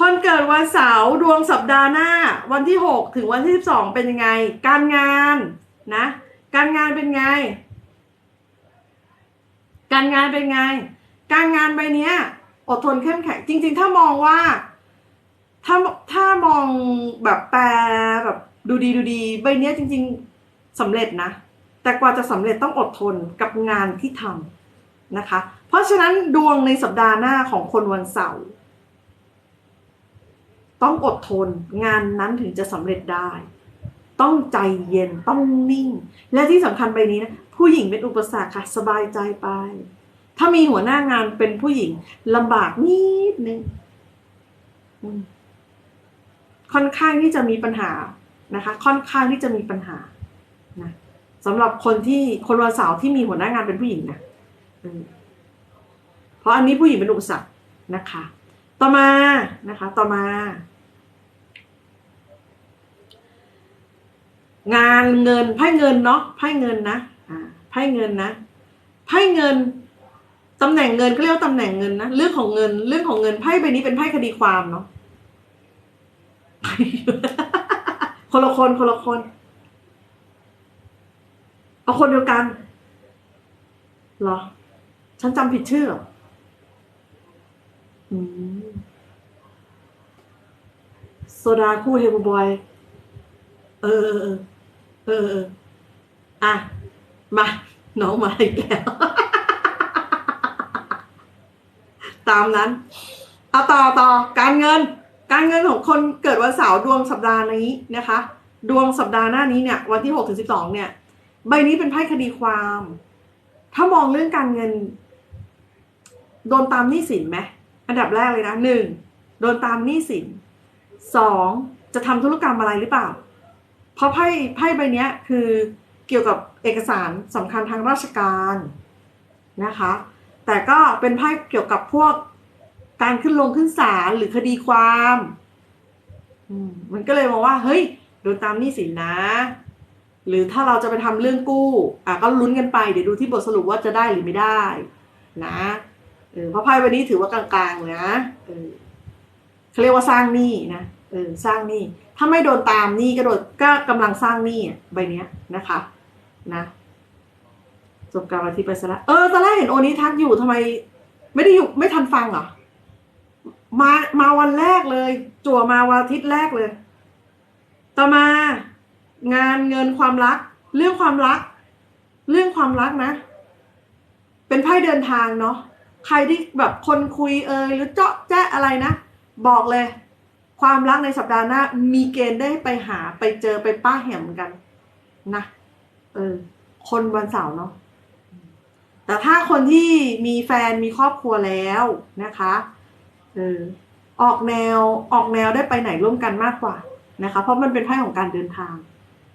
คนเกิดวันเสาร์ดวงสัปดาห์หน้า วันที่หกถึงวันที่สิบสองเป็นยังไง การงานนะ การงานเป็นไง การงานเป็นไง การงานใบนี้อดทนเข้มแข็งจริง ๆ ถ้ามองว่าถ้าถ้ามองแบบแปลแบบดูดีดูดีใบนี้จริง ๆสำเร็จนะ แต่กว่าจะสำเร็จต้องอดทนกับงานที่ทำนะคะ เพราะฉะนั้นดวงในสัปดาห์หน้าของคนวันเสาร์ ต้องอดทน งานนั้นถึงจะสำเร็จได้ ต้องใจเย็นต้องนิ่ง และที่สำคัญใบนี้นะผู้หญิงเป็นอุปสรรคค่ะสบายใจไป ถ้ามีหัวหน้างานเป็นผู้หญิงลำบากนิดนึงค่อนข้างที่จะมีปัญหานะคะ ค่อนข้างที่จะมีปัญหานะสำหรับคนที่คนวันเสาร์ที่มีหัวหน้างานเป็นผู้หญิงนะเพราะอันนี้ผู้หญิงเป็นอุปสรรคนะคะ ต่อมานะคะ ต่อมา งานเงินไพ่เงินเนาะไพ่เงินนะอ่าไพ่เงินนะไพ่เงินตำแหน่งเงินเขาเรียกว่าตำแหน่งเงินนะเรื่องของเงินเรื่องของเงินไพ่ใบนี้เป็นไพ่คดีความเนาะคนละคนคนละคนเอาคนเดียวกันเหรอ ฉันจำผิดชื่อเหรออืมโซดาคู่เฮลบอย เออเออเออเออเออ อะ มา น้องมาอีกแล้ว ตามนั้น เอาต่อต่อการเงิน การเงินของคนเกิดวันเสาร์ดวงสัปดาห์นี้นะคะ ดวงสัปดาห์หน้านี้เนี่ย วันที่หกถึงสิบสองเนี่ย ใบนี้เป็นไพ่คดีความ ถ้ามองเรื่องการเงิน โดนตามหนี้สินไหมอันดับแรกเลยนะหนึ่งโดนตามหนี้สินสองจะทำธุรกรรมอะไรหรือเปล่า เพราะไพ่ไพ่ใบนี้คือเกี่ยวกับเอกสารสำคัญทางราชการนะคะ แต่ก็เป็นไพ่เกี่ยวกับพวกการขึ้นลงขึ้นศาลหรือคดีความมันก็เลยมองว่า เฮ้ยโดนตามนี้สินนะ หรือถ้าเราจะไปทำเรื่องกู้อะก็ลุ้นกันไป เดี๋ยวดูที่บทสรุปว่าจะได้หรือไม่ได้ นะเออเพราะไพ่ใบนี้ถือว่ากลางๆนะเออเขาเรียกว่าสร้างหนี้นะเออสร้างหนี้ ถ้าไม่โดนตามหนี้ก็โดนก็กำลังสร้างหนี้อ่ใบเนี้ยนะคะ นะจบการวันที่ไปซะละเออตอนแรกเห็นโอนี้ทักอยู่ทำไม ไม่ได้อยู่ไม่ทันฟังเหรอมามาวันแรกเลย จั่วมาวันอาทิตย์แรกเลย ต่อมา งานเงินความรัก เรื่องความรัก เรื่องความรักนะ เป็นไพ่เดินทางเนาะใครที่แบบคนคุยเอยหรือเจาะแจ๊ะอะไรนะ บอกเลย ความรักในสัปดาห์หน้า มีเกณฑ์ได้ไปหาไปเจอไปป้าแหมกัน นะเออ คนวันเสาร์เนาะแต่ถ้าคนที่มีแฟนมีครอบครัวแล้วนะคะเออออกแนวออกแนวได้ไปไหนร่วมกันมากกว่านะคะ เพราะมันเป็นไพ่ของการเดินทาง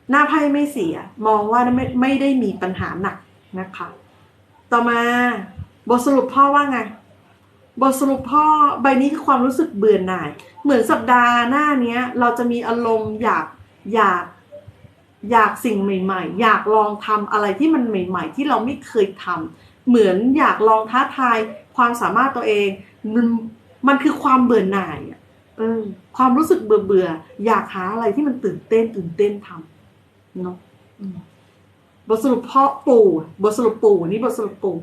หน้าไพ่ไม่เสีย มองว่าไม่ไม่ได้มีปัญหาหนักนะคะ ต่อมาบทสรุปพ่อว่าไง บทสรุปพ่อใบนี้คือความรู้สึกเบื่อหน่าย เหมือนสัปดาห์หน้าเนี้ย เราจะมีอารมณ์อยากอยากอยากสิ่งใหม่ ๆ อยากลองทำอะไรที่มันใหม่ ๆ ที่เราไม่เคยทำเหมือนอยากลองท้าทายความสามารถตัวเองมันมันคือความเบื่อหน่ายอะเออความรู้สึกเบื่อเบื่อๆอยากหาอะไรที่มันตื่นเต้นตื่นเต้นทำเนาะอืมบทสรุปพ่อปู่บทสรุปปู่นี่บทสรุปปู่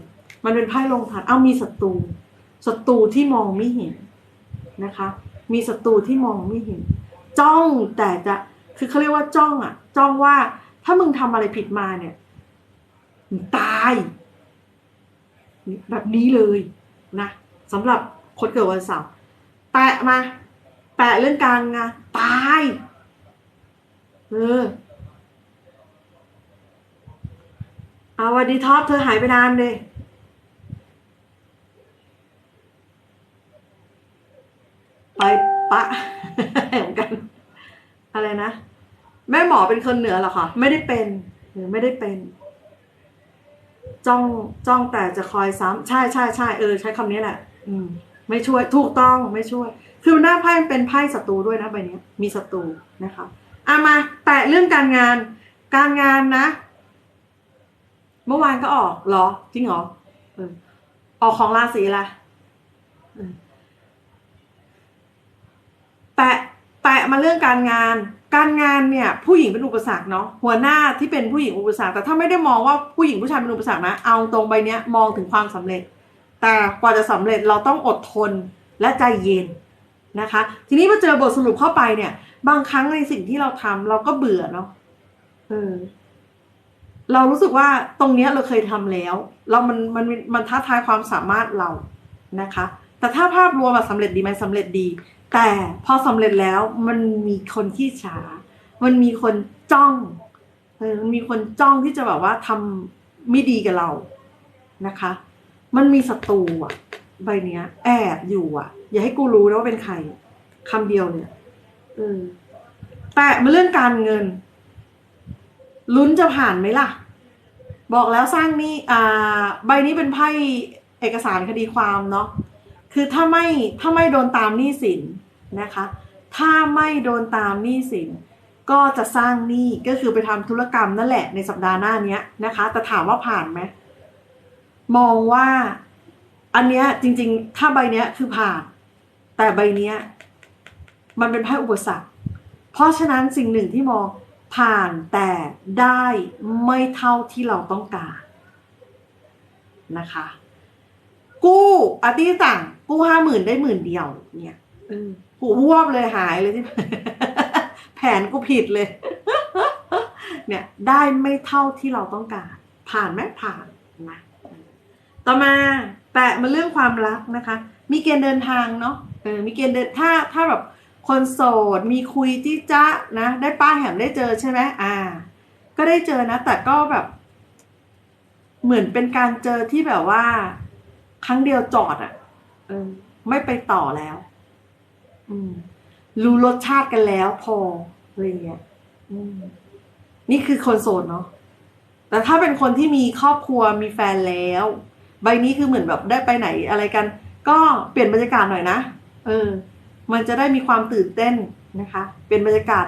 มันเป็นไพ่ลงทันเอามีศัตรู ศัตรูที่มองไม่เห็นนะคะ มีศัตรูที่มองไม่เห็น จ้องแต่จะคือเขาเรียกว่าจ้องอะจ้องว่าถ้ามึงทำอะไรผิดมาเนี่ยมึงตายแบบนี้เลยนะสำหรับคนเกิดวันเสาร์แปะมา แปะเรื่องการงานตายเออเอาวันดีท็อปเธอหายไปนานเลย ไปะเหมือนกัน อะไรนะ แม่หมอเป็นคนเหนือเหรอคะไม่ได้เป็นหรือไม่ได้เป็น จ้องจ้องแต่จะคอยซ้ำใช่ใช่ใช่เออใช้คำนี้แหละ อืม ไม่ช่วย ถูกต้องไม่ช่วย คือหน้าไพ่มันเป็นไพ่ศัตรูด้วยนะใบเนี้ยมีศัตรูนะคะอะมาแตะเรื่องการงาน การงานนะ เมื่อวานก็ออกเหรอ จริงเหรออออกของราศีอะ แตะแตะมาเรื่องการงาน การงานเนี่ยผู้หญิงเป็นอุปสรรคเนาะหัวหน้าที่เป็นผู้หญิงอุปสรรคแต่ถ้าไม่ได้มองว่าผู้หญิงผู้ชายเป็นอุปสรรคนะเอาตรงใบเนี้ยมองถึงความสำเร็จ แต่กว่าจะสำเร็จเราต้องอดทนและใจเย็นนะคะ ทีนี้มาเจอบทสรุปเข้าไปเนี่ย บางครั้งในสิ่งที่เราทำเราก็เบื่อเนาะเออเรารู้สึกว่าตรงเนี้ยเราเคยทำแล้ว เรามันมันมันท้าทายความสามารถเรานะคะ แต่ถ้าภาพรวมอะสำเร็จดีไหมสำเร็จดี แต่พอสำเร็จแล้วมันมีคนที่ช้ามันมีคนจ้องมันมีคนจ้องที่จะแบบว่าทำไม่ดีกับเรานะคะ มันมีศัตรูอะใบเนี้ย แอบอยู่อะอย่าให้กูรู้นะว่าเป็นใครคำเดียวเนี่ยเออแต่มาเรื่องการเงิน ลุ้นจะผ่านไหมล่ะ บอกแล้วสร้างนี่อ่า ใบนี้เป็นไพ่เอกสารคดีความเนาะ คือถ้าไม่ถ้าไม่โดนตามหนี้สินนะคะ ถ้าไม่โดนตามหนี้สิน ก็จะสร้างหนี้ก็คือไปทำธุรกรรมนั่นแหละในสัปดาห์หน้าเนี้ยนะคะ แต่ถามว่าผ่านไหมมองว่าอันเนี้ยจริง ๆ ถ้าใบเนี้ยคือผ่าน แต่ใบเนี้ยมันเป็นไพ่อุปสรรค เพราะฉะนั้นสิ่งหนึ่งที่มองผ่านแต่ได้ไม่เท่าที่เราต้องการนะคะ กู้อาทิสั่ง กู้ห้าหมื่นได้หมื่นเดียวเนี่ยหูวอบเลยหายเลยที่แผนกูผิดเลย เนี่ยได้ไม่เท่าที่เราต้องการ ผ่านไหมผ่านนะต่อมาแตะมาเรื่องความรักนะคะ มีเกณฑ์เดินทางเนาะเออมีเกณฑ์เดินถ้าถ้าแบบคนโสดมีคุยจี้จ้านะ ได้ป้าแหมได้เจอใช่ไหมอ่า ก็ได้เจอนะ แต่ก็แบบ เหมือนเป็นการเจอที่แบบว่า ครั้งเดียวจอดอะ่ะ เออ ไม่ไปต่อแล้ว อืม รู้รสชาติกันแล้วพออะไรเงี้ยอืมนี่คือคนโสดเนาะแต่ถ้าเป็นคนที่มีครอบครัวมีแฟนแล้ว ใบนี้คือเหมือนแบบได้ไปไหนอะไรกัน ก็เปลี่ยนบรรยากาศหน่อยนะเออ มันจะได้มีความตื่นเต้นนะคะ เป็นบรรยากาศ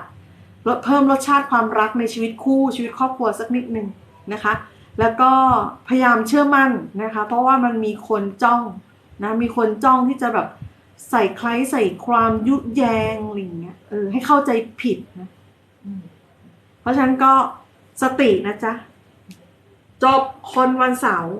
ลดเพิ่มรสชาติความรักในชีวิตคู่ชีวิตครอบครัวสักนิดนึงนะคะ แล้วก็พยายามเชื่อมั่นนะคะ เพราะว่ามันมีคนจ้อง นะมีคนจ้องที่จะแบบใส่ใครใส่ความยุแยงอะไรเงี้ยเออให้เข้าใจผิดนะเพราะฉะนั้นก็สตินะจ๊ะ จบคนวันเสาร์